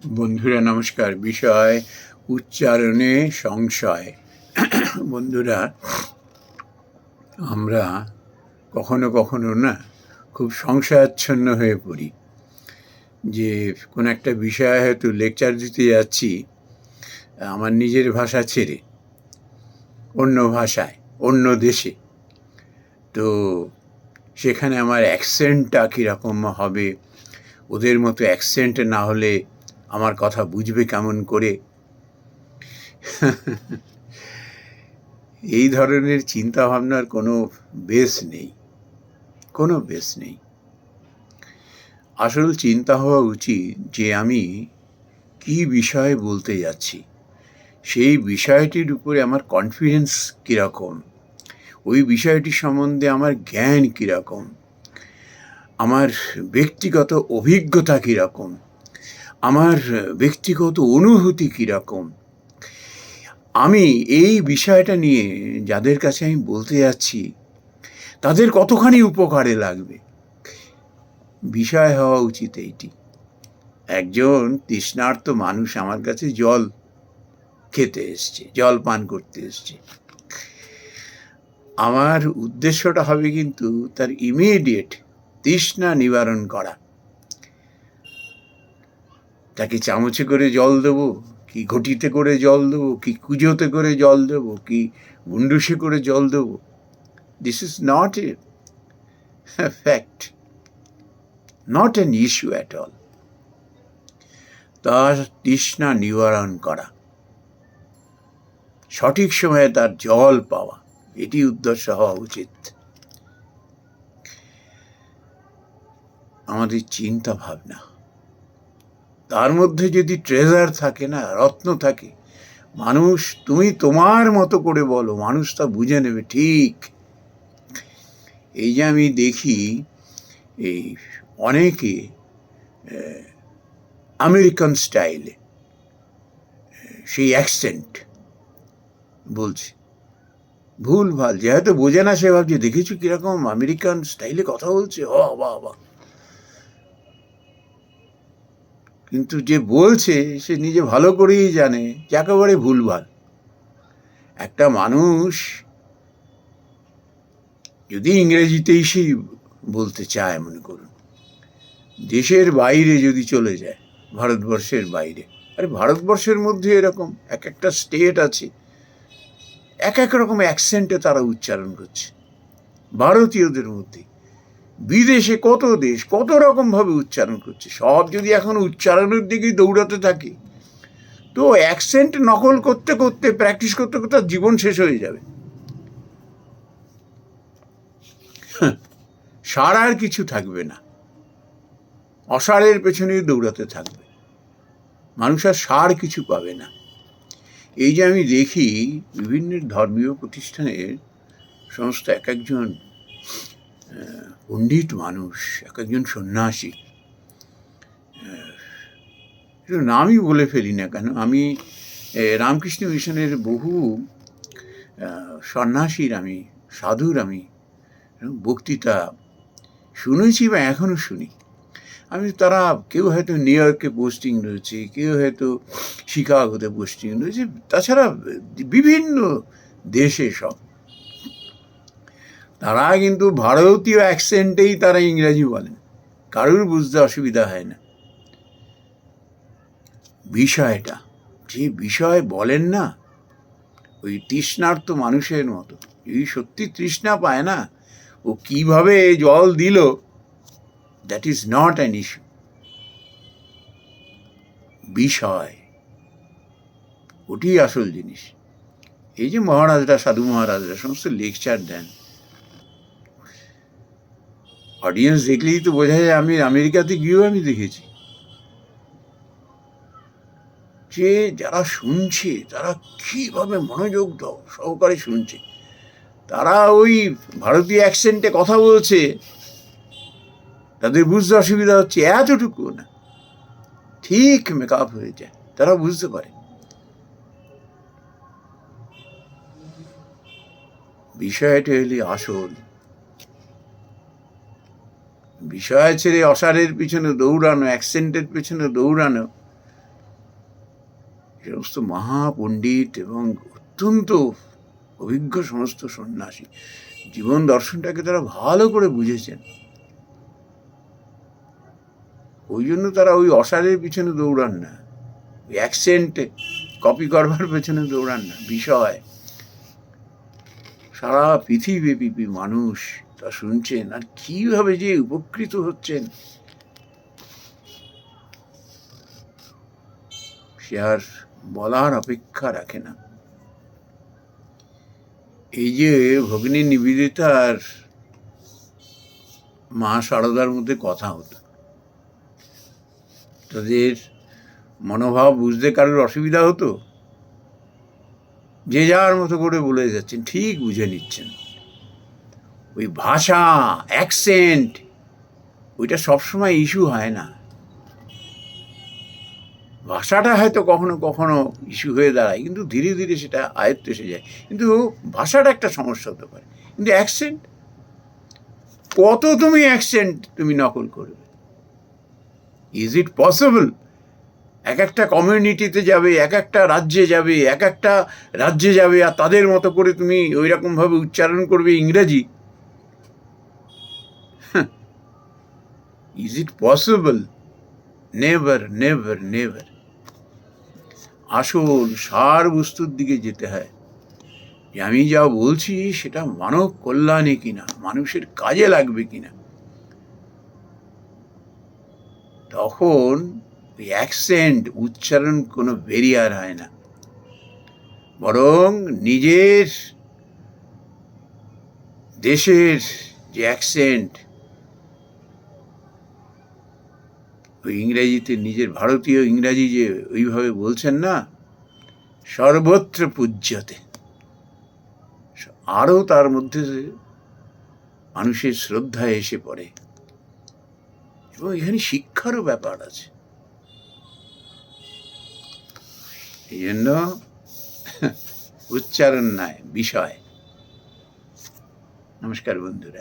বন্ধুরা, নমস্কার। বিষয় উচ্চারণে সংশয়। বন্ধুরা, আমরা কখনো কখনো না খুব সংশয়াচ্ছন্ন হয়ে পড়ি যে কোন একটা বিষয়ে হয়তো লেকচার দিতে যাচ্ছি, আমার নিজের ভাষা ছেড়ে, অন্য ভাষায়, অন্য দেশে। তো সেখানে আমার অ্যাকসেন্টটা কীরকম হবে? ওদের মতো অ্যাকসেন্ট না হলে আমার কথা বুঝবে কেমন করে? এই ধরনের চিন্তা ভাবনার কোনো বেস নেই, কোনো বেস নেই। আসল চিন্তা হওয়া উচিত যে আমি কি বিষয়ে বলতে যাচ্ছি। সেই বিষয়টির উপরে আমার কনফিডেন্স কীরকম? ওই বিষয়টি সম্বন্ধে আমার জ্ঞান কীরকম? আমার ব্যক্তিগত অভিজ্ঞতা কীরকম? আমার ব্যক্তিগত অনুভূতি কীরকম আমি এই বিষয়টা নিয়ে যাদের কাছে আমি বলতে যাচ্ছি, তাদের কতখানি উপকারে লাগবে? বিষয় হওয়া উচিত এইটি। একজন তৃষ্ণার্ত মানুষ আমার কাছে জল খেতে এসছে, জল পান করতে এসছে। আমার উদ্দেশ্যটা হবে কিন্তু তার ইমিডিয়েট তৃষ্ণা নিবারণ করা। তাকে চামচে করে জল দেবো, কি ঘটিতে করে জল দেবো, কি কুজোতে করে জল দেবো, কি গুন্ডুসে করে জল দেবো। This is not a fact not an issue at all তার তৃষ্ণা নিবারণ করা। সঠিক সময়ে তার জল পাওয়া, এটি উদ্দেশ্য হওয়া উচিত। আমাদের চিন্তা ভাবনা। তার মধ্যে যদি ট্রেজার থাকে না, রত্ন থাকে, মানুষ তুমি তোমার মতো করে বলো, মানুষ তা বুঝে নেবে, ঠিক। এই যে আমি দেখি, এই অনেকে আমেরিকান স্টাইলে সেই অ্যাকসেন্ট বলছে, ভুল ভালো। যেহেতু বোঝে না সে, ভাবছে, দেখেছ কীরকম আমেরিকান স্টাইলে কথা বলছে? ও বাবা বাবা কিন্তু যে বলছে, সে নিজে ভালো করেই জানে যে একেবারে ভুলভাল। একটা মানুষ যদি ইংরেজিতেই সেই বলতে চায়, মনে করুন, দেশের বাইরে যদি চলে যায়, ভারতবর্ষের বাইরে, আরে ভারতবর্ষের মধ্যে এরকম এক একটা স্টেট আছে, এক এক রকম অ্যাকসেন্টে তারা উচ্চারণ করছে, ভারতীয়দের মধ্যে। বিদেশে কত দেশ কত রকমভাবে উচ্চারণ করছে? সব যদি এখন উচ্চারণের দিকেই দৌড়াতে থাকে, তো অ্যাকসেন্ট নকল করতে করতে প্র্যাকটিস করতে করতে জীবন শেষ হয়ে যাবে। সার আর কিছু থাকবে না। অসারের পেছনেই দৌড়াতে থাকবে। মানুষ আর সার কিছু পাবে না। এই যে আমি দেখি বিভিন্ন ধর্মীয় প্রতিষ্ঠানের সমস্ত এক একজন পণ্ডিত মানুষ, এক একজন সন্ন্যাসী। নামই বলে ফেলি না কেন, আমি রামকৃষ্ণ মিশনের বহু সন্ন্যাসীর আমি, সাধুর আমি বক্তৃতা শুনেছি বা এখনও শুনি। আমি, তারা কেউ হয়তো নিউ ইয়র্কে পোস্টিং রয়েছে, কেউ হয়তো শিকাগোতে পোস্টিং রয়েছে, তাছাড়া বিভিন্ন দেশে সব। তারা কিন্তু ভারতীয় অ্যাকসেন্টেই তারা ইংরাজি বলেন কারোর বুঝতে অসুবিধা হয় না। বিষয়টা, যে বিষয় বলেন না, ওই তৃষ্ণার্ত মানুষের মতো। যদি সত্যি তৃষ্ণা পায় না, ও কীভাবে জল দিল that is not an issue বিষয়, ওটি আসল জিনিস। এই যে মহারাজরা, সাধু মহারাজরা, সমস্ত লেকচার দেন। অডিয়েন্স দেখলেই তো বোঝা যায় আমি আমেরিকাতে গিয়েও আমি দেখেছি। যে যারা শুনছে, তারা কীভাবে মনোযোগ সহকারে শুনছে। তারা ওই ভারতীয় অ্যাকসেন্টে কথা বলছে, তাদের বুঝতে অসুবিধা হচ্ছে, এতটুকু না। ঠিক মেকআপ হয়ে যায়, তারা বুঝতে পারে। বিষয়টা হলে আসল। বিষয় ছেড়ে অসারের পিছনে দৌড়ানো অ্যাকসেন্টের পিছনে দৌড়ানো সমস্ত মহাপণ্ডিত এবং অত্যন্ত অভিজ্ঞ সমস্ত সন্ন্যাসী জীবন দর্শনটাকে তারা ভালো করে বুঝেছেন। ওই জন্য তারা ওই অসারের পিছনে দৌড়ান না, ওই অ্যাকসেন্টে কপি করবার পেছনে দৌড়ান না, বিষয়। সারা পৃথিবীব্যাপী মানুষ তা শুনছেন? আর কীভাবে যে উপকৃত হচ্ছেন? সে আর বলার অপেক্ষা রাখে না। এই যে ভগ্নী নিবেদিতার মা সারদার মধ্যে কথা হতো। তাদের মনোভাব বুঝতে কারোর অসুবিধা হতো? যে যার মতো করে বলে যাচ্ছেন, ঠিক বুঝে নিচ্ছেন। ওই ভাষা অ্যাকসেন্ট ওইটা সবসময় ইস্যু হয় না। ভাষাটা হয়তো কখনো কখনো ইস্যু হয়ে দাঁড়ায়, কিন্তু ধীরে ধীরে সেটা আয়ত্ত এসে যায়। কিন্তু ভাষাটা একটা সমস্যা হতে পারে। কিন্তু অ্যাকসেন্ট কত তুমি অ্যাকসেন্ট তুমি নকল করবে? ইজ ইট পসিবল এক একটা কমিউনিটিতে যাবে, এক একটা রাজ্যে যাবে, এক একটা রাজ্যে যাবে, আর তাদের মতো করে তুমি ওই রকমভাবে উচ্চারণ করবে ইংরেজি। Is it possible never never never আসল সার বস্তুর দিকে যেতে হয়। যে আমি যা বলছি সেটা মানব কল্যাণে কিনা, মানুষের কাজে লাগবে কিনা। তখন ওই অ্যাকসেন্ট উচ্চারণ কোনো বেরিয়ার হয় না। বরং নিজের দেশের যে অ্যাকসেন্ট ওই ইংরেজিতে নিজের ভারতীয় ইংরাজি যে ওইভাবে বলছেন না, সর্বত্র পূজ্যতে। আরও তার মধ্যে মানুষের শ্রদ্ধা এসে পড়ে। এবং এখানে শিক্ষারও ব্যাপার আছে। এই জন্য উচ্চারণ নয় বিষয়। নমস্কার বন্ধুরা।